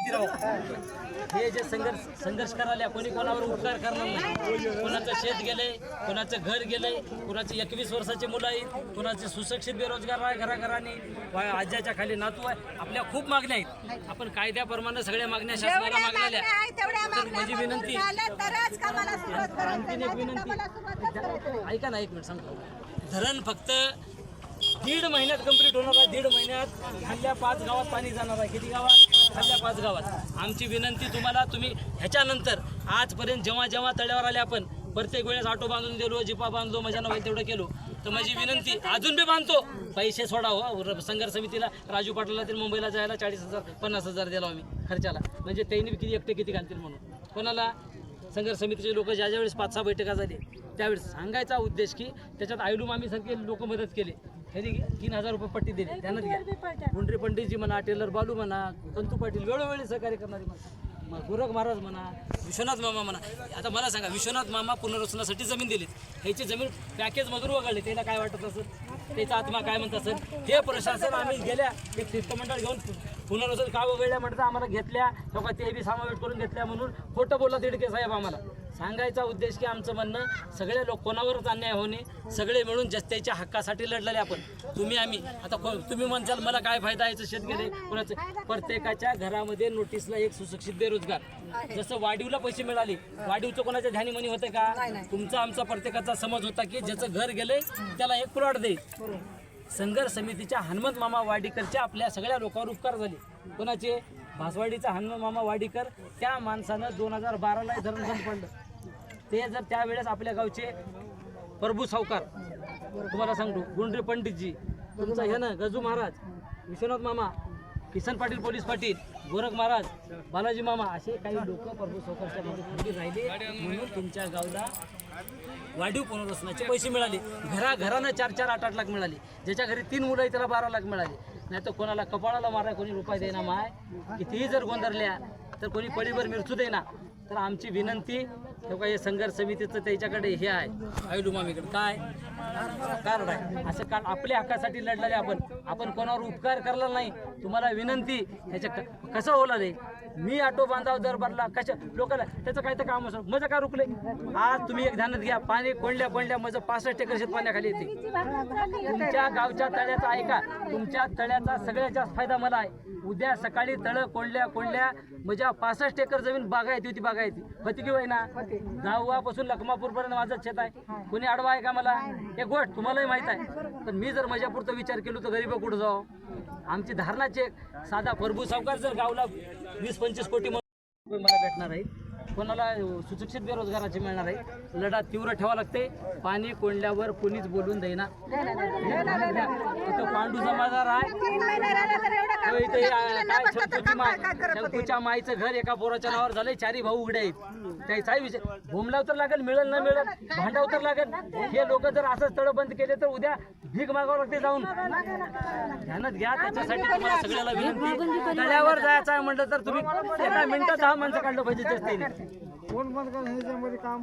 माहिती राहो. हे जे संघर्ष संघर्ष करायला कोणी कोणावर उपकार करणार नाही. कोणाचं शेत गेलंय कोणाचं घर गेलंय कोणाचे एकवीस वर्षाचे मुलं आहेत कोणाचे सुशिक्षित बेरोजगार आहे घराघराने आज्याच्या खाली नातू आहे. आपल्या खूप मागण्या आहेत. आपण कायद्याप्रमाणे सगळ्या मागण्या शासनाला मागलेल्या आहेत, माझी विनंती. आणखीन एक विनंती. ऐका ना एक मिनिट सांगतो. धरण फक्त दीड महिन्यात कंप्लीट होणार आहे. दीड महिन्यात खाल्ल्या पाच गावात पाणी जाणार आहे. किती गावात? खाल्ल्या पाच गावात. आमची विनंती तुम्हाला तुम्ही ह्याच्यानंतर आजपर्यंत जेव्हा जेव्हा तळ्यावर आले आपण प्रत्येक वेळेस ऑटो बांधून दिलो जिपा बांधलो मजा होईल तेवढं केलो. तर माझी विनंती अजून बी बांधतो. पैसे सोडा हो. संघर्ष समितीला राजू पाटलाला ते मुंबईला जायला चाळीस हजार पन्नास हजार दिला आम्ही खर्चाला. म्हणजे त्यांनी किती एकटे किती घालतील म्हणून. कोणाला? संघर्ष समितीचे लोक ज्या ज्यावेळेस पाच सहा बैठका झाली त्यावेळेस सांगायचा उद्देश की त्याच्यात आयडूम आम्ही सारखे लोक मदत केली. त्यांनी तीन हजार रुपये पट्टी दिली त्यांनाच घ्या. गुंडरे पंडितजी म्हणा टेलर बालू म्हणा कंतू पाटील वेळोवेळी सहकार्य करणारे म्हणा मग गोरख महाराज म्हणा विश्वनाथ मामा म्हणा. आता मला सांगा विश्वनाथ मामा पुनर्वसनासाठी जमीन दिली ह्याची जमीन पॅकेजमधून वगळली त्याला काय वाटत असेल? त्याचा आत्मा काय म्हणत असेल? हे प्रशासन आम्ही गेल्या एक शिष्टमंडळ घेऊन पुनर्वसन का वगळल्या म्हणतात आम्हाला घेतल्या. तेव्हा ते बी समावेश करून घेतल्या म्हणून खोटं बोलला तिडके साहेब आम्हाला. सांगायचा उद्देश की आमचं म्हणणं सगळे लोक कोणावरच अन्याय होणे सगळे मिळून जनतेच्या हक्कासाठी लढलेले आपण. तुम्ही आम्ही. आता तुम्ही म्हणसाल मला काय फायदा याचं शेत गेले कोणाचं? प्रत्येकाच्या घरामध्ये नोटीसला एक सुशिक्षित बेरोजगार. जसं वाढीवला पैसे मिळाले वाढीवचं कोणाच्या ध्यानी मनी होते का? तुमचा आमचा प्रत्येकाचा समज होता की ज्याचं घर गेलंय त्याला एक प्लॉट देईल संघर्ष समितीच्या हनुमंत मामा वाडीकरच्या आपल्या सगळ्या लोकांवर उपकार झाले. कोणाचे? भासवाडीचा हनुमंत मामा वाडीकर त्या माणसानं दोन हजार बाराला धरण बंद पडलं. ते जर त्यावेळेस आपल्या गावचे प्रभू सावकार तुम्हाला सांगतो गुंडरे पंडितजी तुमचं हे ना गजू महाराज विश्वनाथ मामा किसन पाटील पोलीस पाटील गोरख महाराज बालाजी मामा असे काही लोक प्रभू सावकारच्या मागे राहिले. म्हणून तुमच्या गावला वाढीव पुनर्वसनाचे पैसे मिळाले. घरा घरानं चार चार आठ आठ लाख मिळाले. ज्याच्या घरी तीन मुलं आहे त्याला बारा लाख मिळाले. नाही तर कोणाला कपाळाला मारा कोणी रुपये देना माय. कितीही जर गोंधरल्या तर कोणी पडीभर मिरचू देना तर आमची विनंती तेव्हा हे संघर्ष समितीचं त्याच्याकडे हे आहे. आयडू काय? कार्ड आहे. असं कार्ड आपल्या हक्कासाठी लढलेले आपण. आपण कोणावर उपकार करला नाही. तुम्हाला विनंती ह्याच्या कसं होणार मी ऑटो बांधाव दर भरला कशा लोकांना त्याचं काय तर काम असं. मजा काय रुकले? आज तुम्ही एक ध्यानात घ्या. पाणी कोंडल्या कोंडल्या माझं पासष्ट एकर शेत पाण्याखाली येते. तुमच्या गावच्या तळ्याचा ऐका तुमच्या तळ्याचा सगळ्यात जास्त फायदा मला आहे. उद्या सकाळी तळ कोंडल्या कोंडल्या माझ्या पासष्ट एकर जमीन बागायती होती बागायती. होती की ना गावापासून लखमापूर पर्यंत माझं शेत आहे. कोणी अडवा आहे का मला? एक गोष्ट तुम्हालाही माहीत आहे. पण मी जर माझ्यापुरतं विचार केलो तर गरीब कुठं जाऊ आमची धारणाचे साधा प्रभू सावकार जर गावला वीस पंचवीस कोटी मला भेटणार आहे कोणाला सुशिक्षित बेरोजगाराचे मिळणार आहे लढा तीव्र ठेवा लागते. पाणी कोंडल्यावर कोणीच बोलून देईना. इथं पांडू समाजार आहे. तीन महिने राहिले तर एवढं तो काम इथे केलं, आ, त्यांना काय पटलं तर शंकूची काम माय काय काय करत होते? शंकूच्या माईचं घर एका पोराच्या नावावर झालंय चारी भाऊ उघडे त्याचाही विषय भूमलाव तर लागेल मिळेल न मिळेल भांडाव तर लागेल. हे लोक जर असंच तळ बंद केले तर उद्या भीक मागावं लागते जाऊन. ध्यानात घ्या त्याच्यासाठी तुम्हाला सगळ्याला विनंती. तळ्यावर जायचं आहे म्हटलं तर तुम्ही एका मिनिटात दहा माणसं काढलं पाहिजे जास्तीने. कोण बंद करणार ह्याच्यामध्ये काम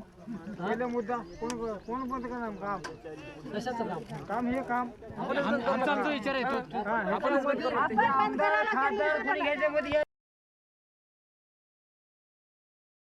पहिला मुद्दा कोण कोण बंद करणार काम। कशाचं काम? काम हे काम। आमचा विचार येतो काम बंद करू. आमदार खासदार कोणी ह्याच्यामध्ये